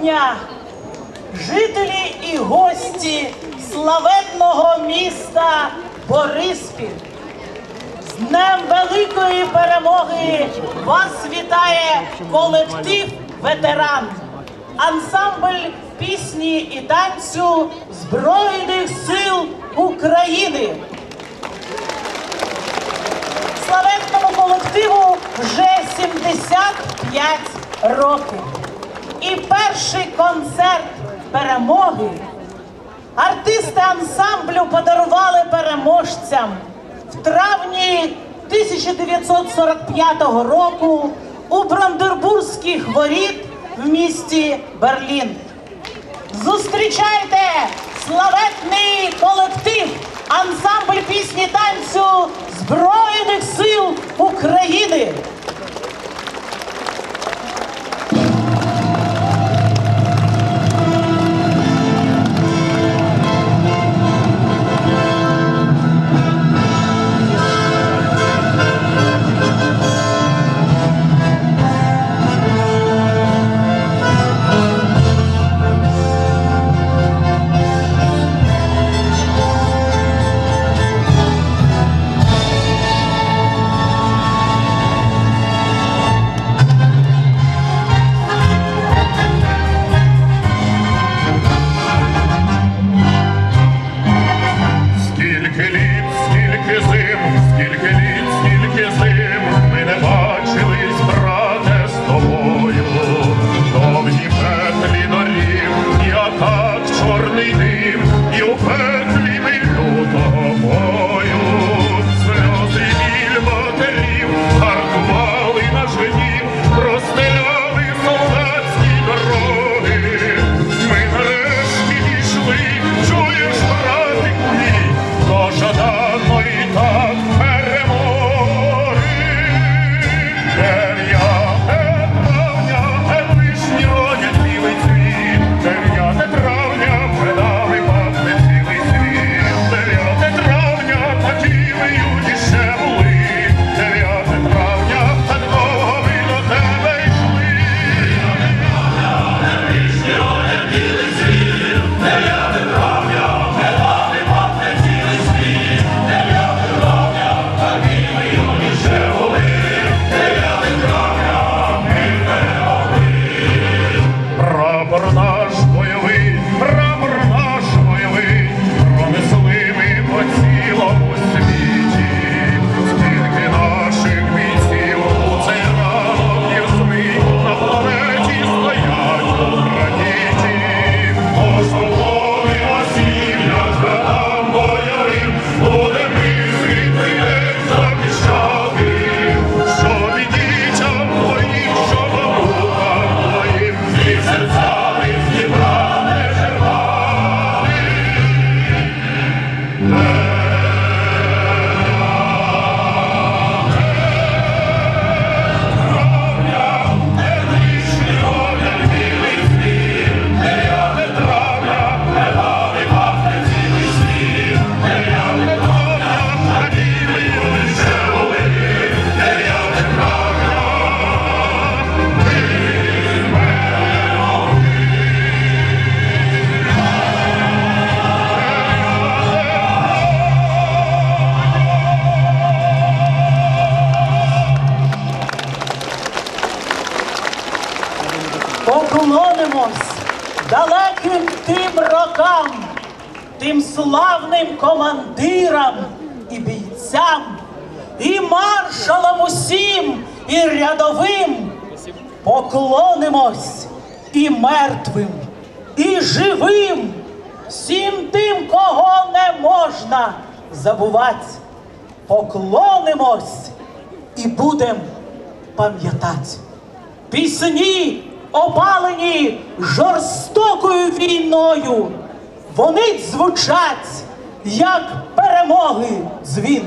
дня, жителі і гості славетного міста Бориспіль. З Днем великої перемоги вас вітає колектив ветеран, ансамбль пісні і танцю Збройних сил України. Славетному колективу вже 75 років і перший концерт перемоги. Артисти ансамблю подарували переможцям в травні 1945 року у Брандербурзьких воріт в місті Берлін. Зустрічайте славетний колектив, ансамбль пісні танцю Збройних сил України. можна забувати. Поклонимось і будем пам'ятати. Пісні опалені жорстокою війною. Вони звучать як перемоги дзвін.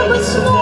Senhor.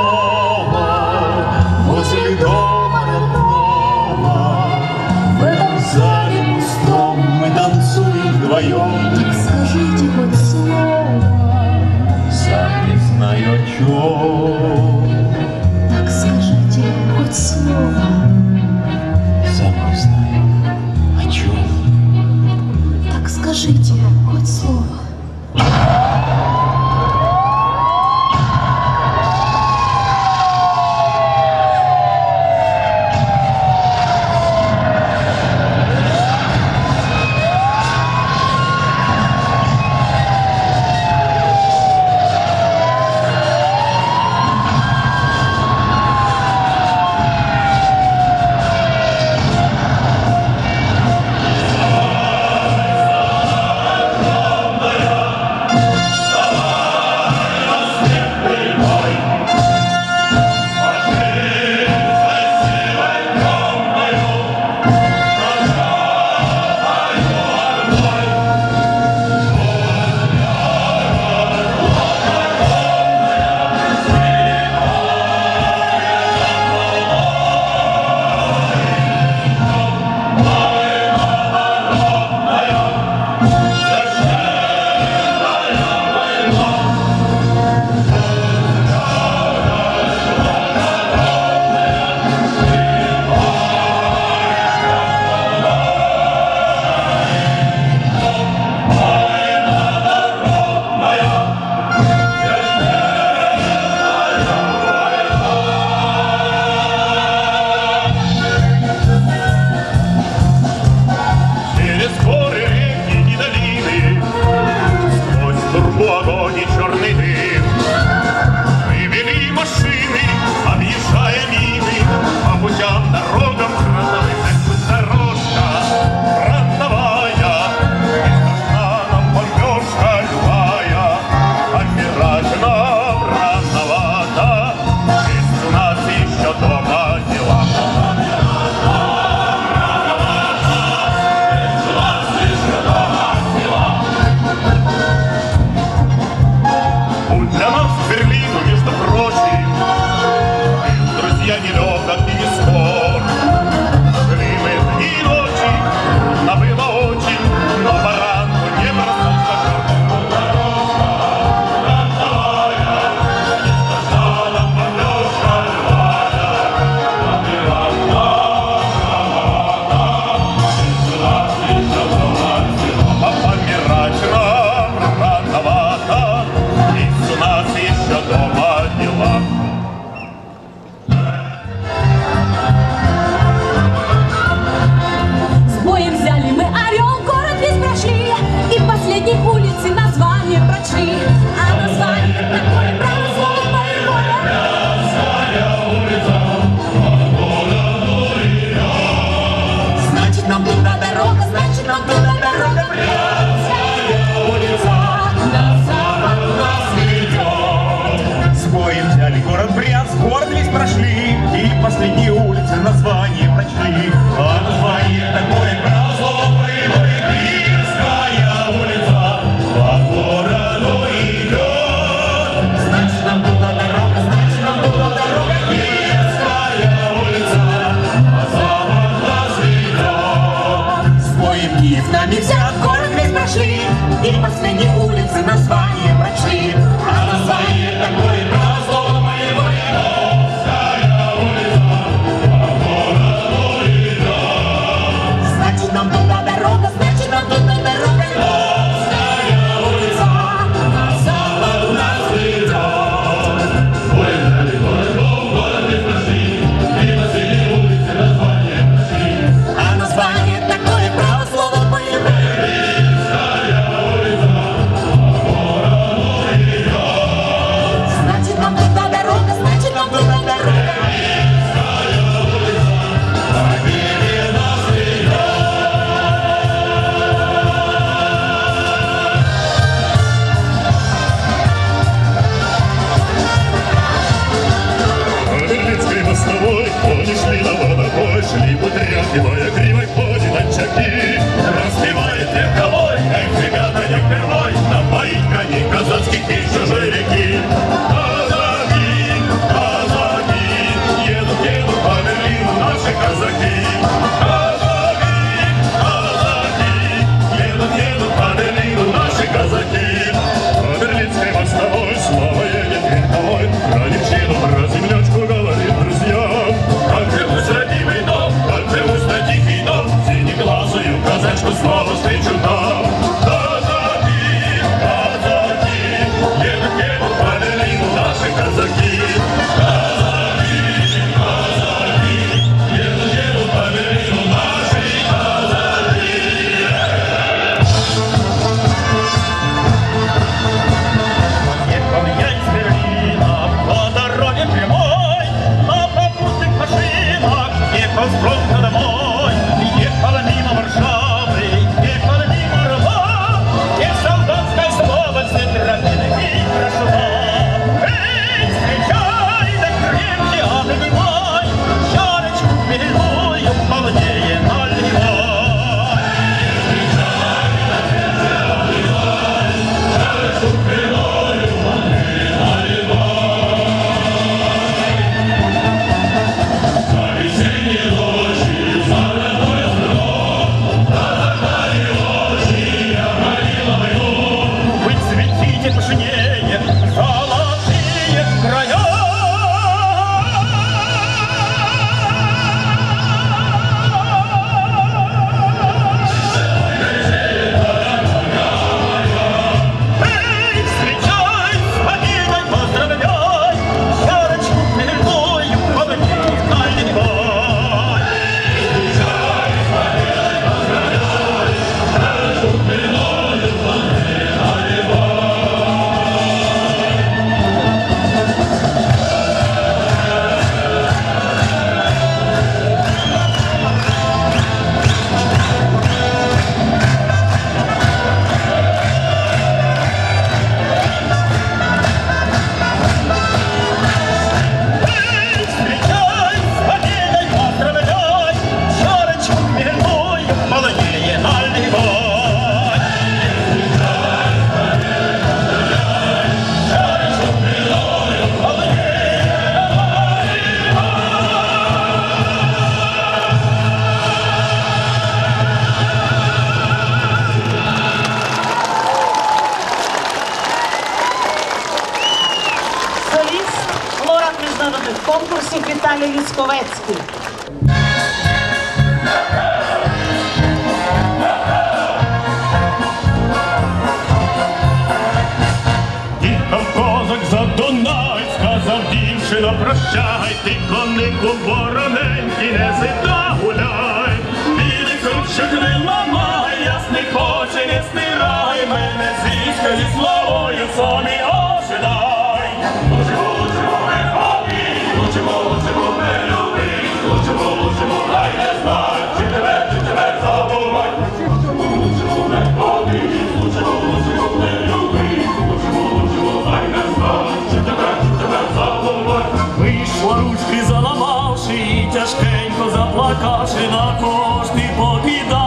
мене звічка зі славою самі ожидай. Лучимо, лучимо ми хапі, лучимо, лучимо ми люби, лучимо, лучимо, хай не знай, тебе, чи тебе забувай. Лучимо, лучимо ми хапі, лучимо, лучимо ми люби, лучимо, лучимо, хай не знай, чи тебе, чи тебе забувай. Вийшла ручки заламавши, і тяжкенько заплакавши на кошти покидав.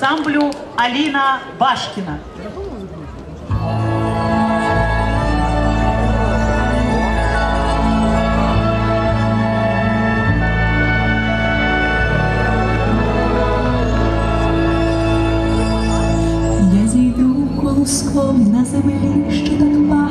ансамблю Алина Башкина. Я зійду колоском на землі, що так пахне,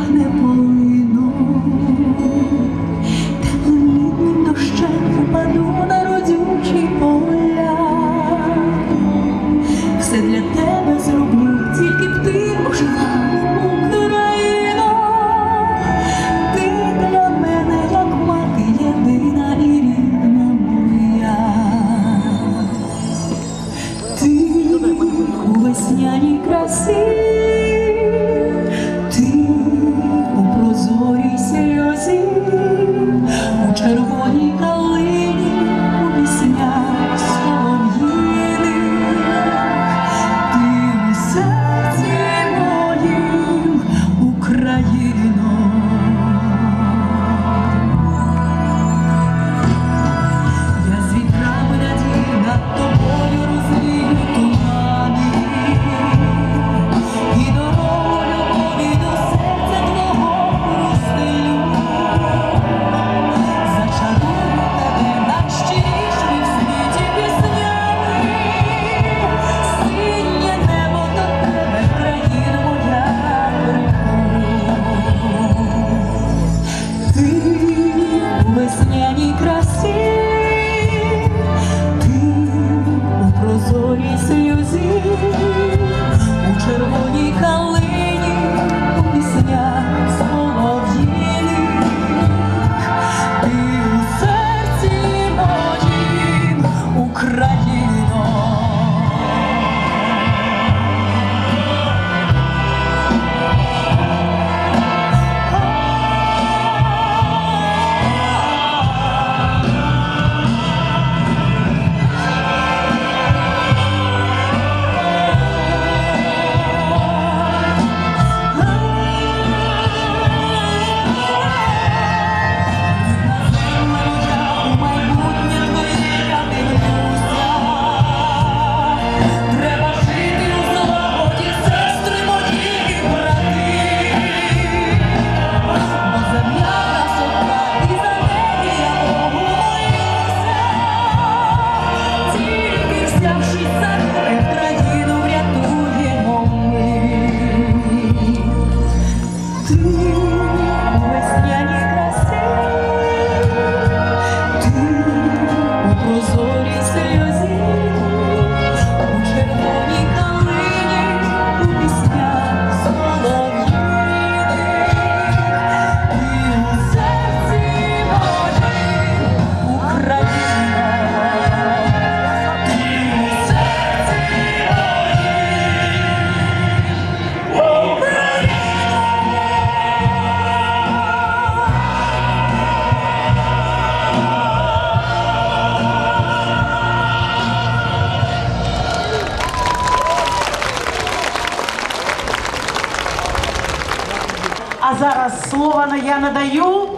надаю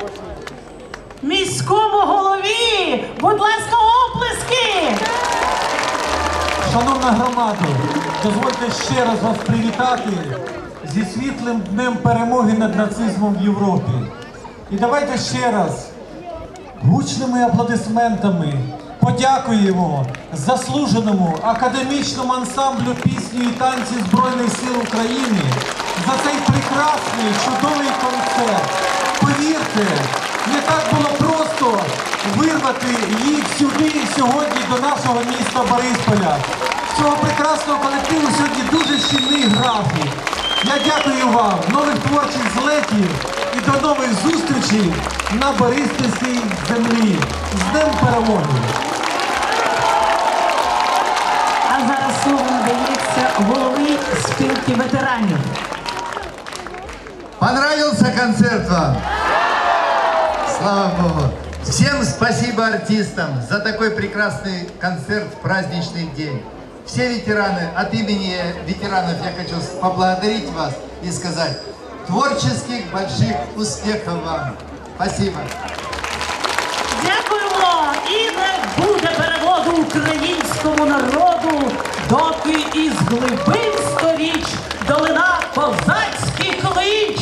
міському голові. Будь ласка, оплески! Шановна громада, дозвольте ще раз вас привітати зі світлим днем перемоги над нацизмом в Європі. І давайте ще раз гучними аплодисментами подякуємо заслуженому академічному ансамблю пісні і танці Збройних сил України за цей прекрасний, чудовий концерт. Повірте, не так було просто вирвати їх сюди сьогодні до нашого міста Борисполя. Цього прекрасного колективу сьогодні дуже щільний графік. Я дякую вам, нових творчих злетів і до нових зустрічей на Бориспільській землі. З Днем перемоги! А зараз слово надається голові спілки ветеранів. Понравился концерт вам? Слава Богу. Всем спасибо артистам за такой прекрасный концерт в праздничный день. Все ветераны, от имени ветеранов я хочу поблагодарить вас и сказать творческих больших успехов вам. Спасибо. Дякуємо и не буде переводу украинскому народу. доки із глибин сторіч долина козацький клич.